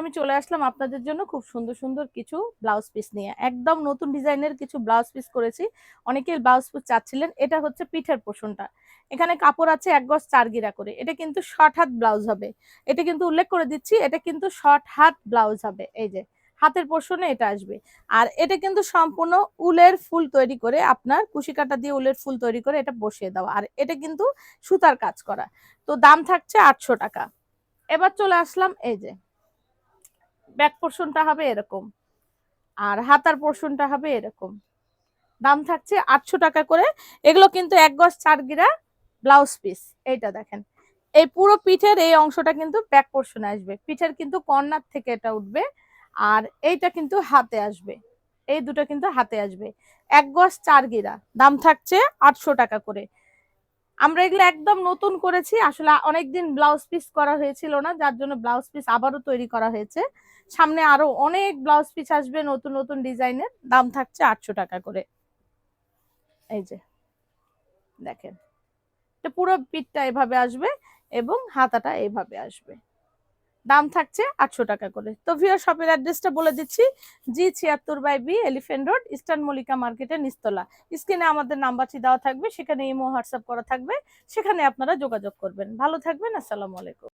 আমি চলে আসলাম আপনাদের জন্য খুব সুন্দর সুন্দর কিছু ব্লাউজ পিস নিয়ে। একদম নতুন ডিজাইনের কিছু ব্লাউজ পিস করেছি। অনেকেই ব্লাউজ পিস চাচ্ছিলেন। এটা হচ্ছে পিঠের পোষণটা। এখানে কাপড় আছে এক গজ চার গিরা করে। এটা কিন্তু শর্ট হাত ব্লাউজ হবে। এটা কিন্তু উল্লেখ করে দিচ্ছি, এটা কিন্তু শর্ট হাত ব্লাউজ হবে। এই যে, হাতের পোর্শনে এটা আসবে। আর এটা কিন্তু সম্পূর্ণ উলের ফুল তৈরি করে আপনার কুশি কাটা দিয়ে উলের ফুল তৈরি করে এটা বসিয়ে দেওয়া। আর এটা কিন্তু সুতার কাজ করা। তো দাম থাকছে আটশো টাকা। এবার চলে আসলাম এই যে ব্যাক পোর্শনটা হবে এরকম, আর হাতার পোর্শনটা হবে এরকম। দাম থাকছে আটশো টাকা করে, এগুলো কিন্তু এক গজ চার গিরা ব্লাউজ পিস এইটা দেখেন। এই পুরো পিঠের এই অংশটা কিন্তু ব্যাক পোর্শনে আসবে, পিঠের কিন্তু কর্নার থেকে এটা উঠবে, আর এইটা কিন্তু হাতে আসবে, এই দুটো কিন্তু হাতে আসবে। এক গজ চার গিরা, দাম থাকছে আটশো টাকা করে। আমরা এগুলো একদম নতুন করেছি। আসলে অনেকদিন ব্লাউজ পিস করা হয়েছিল না, যার জন্য ব্লাউজ পিস আবারও তৈরি করা হয়েছে। সামনে আরও অনেক ব্লাউজ পিস আসবে নতুন নতুন ডিজাইনের। দাম থাকছে আটশো টাকা করে। এই যে, দেখেন। পুরো পিঠটা এভাবে আসবে এবং হাতাটা এভাবে আসবে। দাম থাকছে আটশো টাকা করে। তো ভিও শপের অ্যাড্রেসটা বলে দিচ্ছি জি ছিয়াত্তর by B elephant road eastern Mallika মার্কেটের নিস্তলা। স্ক্রিনে আমাদের নাম্বারটি দেওয়া থাকবে, সেখানে ইমো হোয়াটসঅ্যাপ করা থাকবে, সেখানে আপনারা যোগাযোগ করবেন। ভালো থাকবেন, আসসালামু আলাইকুম।